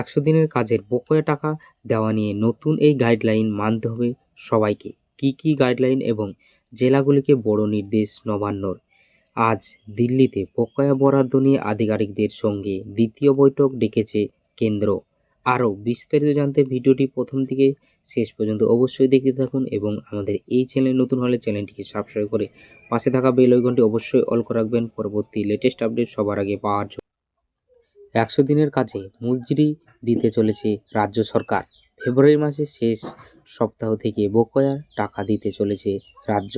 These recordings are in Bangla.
একশো দিনের কাজের বকেয়া টাকা দেওয়া নিয়ে নতুন এই গাইডলাইন মানতে হবে সবাইকে। কি কি গাইডলাইন এবং জেলাগুলিকে বড় নির্দেশ নবান্নর? আজ দিল্লিতে বকেয়া বরাদ্দ নিয়ে আধিকারিকদের সঙ্গে দ্বিতীয় বৈঠক ডেকেছে কেন্দ্র। আরও বিস্তারিত জানতে ভিডিওটি প্রথম থেকে শেষ পর্যন্ত অবশ্যই দেখতে থাকুন এবং আমাদের এই চ্যানেল নতুন হলে চ্যানেলটিকে সাবস্ক্রাইব করে পাশে থাকা বেল অবশ্যই অল করে রাখবেন। পরবর্তী লেটেস্ট আপডেট সবার আগে পাওয়ার জন্য। একশো দিনের কাজে মজুরি দিতে চলেছে রাজ্য সরকার। ফেব্রুয়ারি মাসের শেষ সপ্তাহ থেকে বকেয়া টাকা দিতে চলেছে রাজ্য।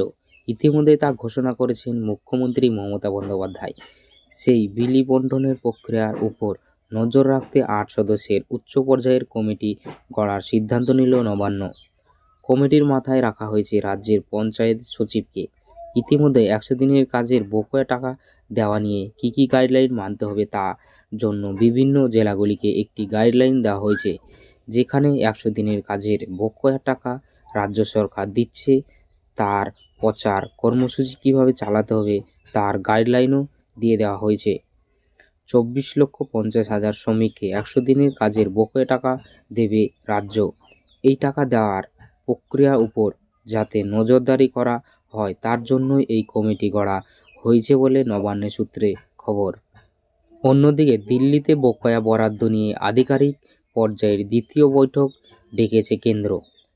ইতিমধ্যে তা ঘোষণা করেছেন মুখ্যমন্ত্রী মমতা বন্দ্যোপাধ্যায়। সেই বিলি বন্টনের প্রক্রিয়ার উপর নজর রাখতে আট সদস্যের উচ্চ পর্যায়ের কমিটি গড়ার সিদ্ধান্ত নিল নবান্ন। কমিটির মাথায় রাখা হয়েছে রাজ্যের পঞ্চায়েত সচিবকে। ইতিমধ্যে একশো দিনের কাজের বকেয়া টাকা দেওয়া নিয়ে কী কী গাইডলাইন মানতে হবে তা জন্য বিভিন্ন জেলাগুলিকে একটি গাইডলাইন দেওয়া হয়েছে, যেখানে একশো দিনের কাজের বকেয়া টাকা রাজ্য সরকার দিচ্ছে। তার প্রচার কর্মসূচি কীভাবে চালাতে হবে, তার গাইডলাইনও দিয়ে দেওয়া হয়েছে। চব্বিশ লক্ষ পঞ্চাশ হাজার শ্রমিককে একশো দিনের কাজের বকেয়া টাকা দেবে রাজ্য। এই টাকা দেওয়ার প্রক্রিয়ার উপর যাতে নজরদারি করা হয়, তার জন্যই এই কমিটি গড়া হয়েছে বলে নবান্নের সূত্রে খবর। অন্যদিকে দিল্লিতে বকেয়া বরাদ্দ নিয়ে আধিকারিক পর্যায়ের দ্বিতীয় বৈঠক ডেকেছে কেন্দ্র।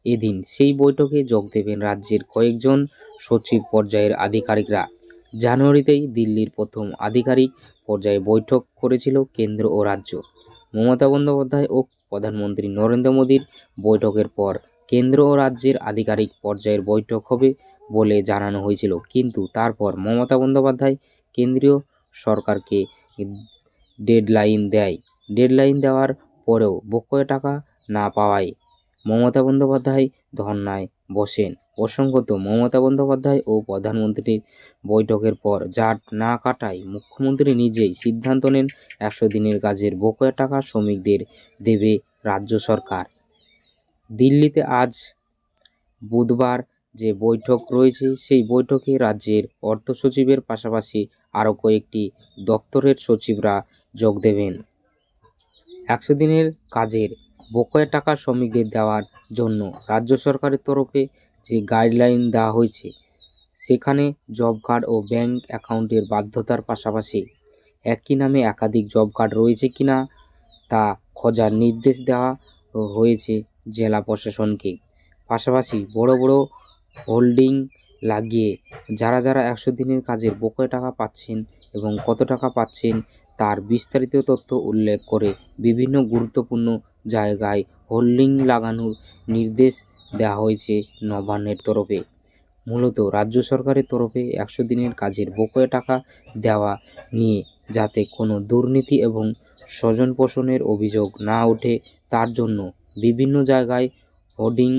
এদিন সেই বৈঠকে যোগ দেবেন রাজ্যের কয়েকজন সচিব পর্যায়ের আধিকারিকরা। জানুয়ারিতেই দিল্লির প্রথম আধিকারিক পর্যায়ে বৈঠক করেছিল কেন্দ্র ও রাজ্য। মমতা বন্দ্যোপাধ্যায় ও প্রধানমন্ত্রী নরেন্দ্র মোদীর বৈঠকের পর কেন্দ্র ও রাজ্যের আধিকারিক পর্যায়ের বৈঠক হবে বলে জানানো হয়েছিল। কিন্তু তারপর মমতা বন্দ্যোপাধ্যায় কেন্দ্রীয় সরকারকে ডেডলাইন দেয়। ডেডলাইন দেওয়ার পরেও বকেয়া টাকা না পাওয়ায় মমতা বন্দ্যোপাধ্যায় ধর্নায় বসেন। প্রসঙ্গত, মমতা বন্দ্যোপাধ্যায় ও প্রধানমন্ত্রীর বৈঠকের পর জাট না কাটায় মুখ্যমন্ত্রী নিজেই সিদ্ধান্ত নেন একশো দিনের কাজের বকেয়া টাকা শ্রমিকদের দেবে রাজ্য সরকার। দিল্লিতে আজ বুধবার যে বৈঠক রয়েছে, সেই বৈঠকে রাজ্যের অর্থ সচিবের পাশাপাশি আরও কয়েকটি দপ্তরের সচিবরা যোগ দেবেন। একশো দিনের কাজের বকেয়া টাকা শ্রমিকদের দেওয়ার জন্য রাজ্য সরকারের তরফে যে গাইডলাইন দেওয়া হয়েছে, সেখানে জব কার্ড ও ব্যাংক অ্যাকাউন্টের বাধ্যতার পাশাপাশি একই নামে একাধিক জব কার্ড রয়েছে কিনা তা খোঁজার নির্দেশ দেওয়া হয়েছে জেলা প্রশাসনকে। পাশাপাশি বড় বড় হোল্ডিং লাগিয়ে যারা যারা একশো দিনের কাজের বকেয়া টাকা পাচ্ছেন এবং কত টাকা পাচ্ছেন তার বিস্তারিত তথ্য উল্লেখ করে বিভিন্ন গুরুত্বপূর্ণ জায়গায় হোল্ডিং লাগানোর নির্দেশ দেওয়া হয়েছে নবান্নের তরফে। মূলত রাজ্য সরকারের তরফে একশো দিনের কাজের বকেয়া টাকা দেওয়া নিয়ে যাতে কোনো দুর্নীতি এবং স্বজন পোষণের অভিযোগ না ওঠে, তার জন্য বিভিন্ন জায়গায় হোর্ডিং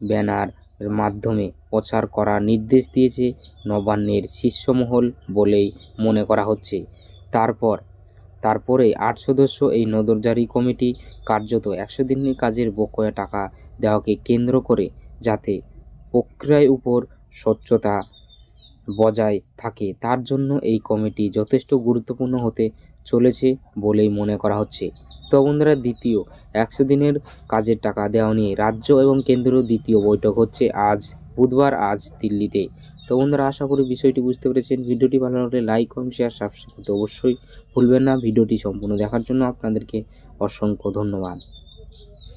ব্যানার মাধ্যমে প্রচার করার নির্দেশ দিয়েছে নবান্নের শীর্ষমহল বলেই মনে করা হচ্ছে। তারপর, তারপরে আট সদস্য এই নজরদারি কমিটি কার্যত একশো দিনের কাজের বকেয়া টাকা দেওয়াকে কেন্দ্র করে যাতে প্রক্রিয়ার উপর স্বচ্ছতা বজায় থাকে। তার জন্য এই কমিটি যথেষ্ট গুরুত্বপূর্ণ হতে চলেছে বলেই মনে করা হচ্ছে। তো বন্ধুরা, দ্বিতীয়, একশো দিনের কাজের টাকা দেওয়া নিয়ে রাজ্য এবং কেন্দ্রীয় দ্বিতীয় বৈঠক হচ্ছে আজ বুধবার, আজ দিল্লিতে। তো বন্ধুরা, আশা করি বিষয়টি বুঝতে পেরেছেন। ভিডিওটি ভালো লাগলে লাইক, কমেন্ট, শেয়ার, সাবস্ক্রাইব করতে অবশ্যই ভুলবেন না। ভিডিওটি সম্পূর্ণ দেখার জন্য আপনাদেরকে অসংখ্য ধন্যবাদ।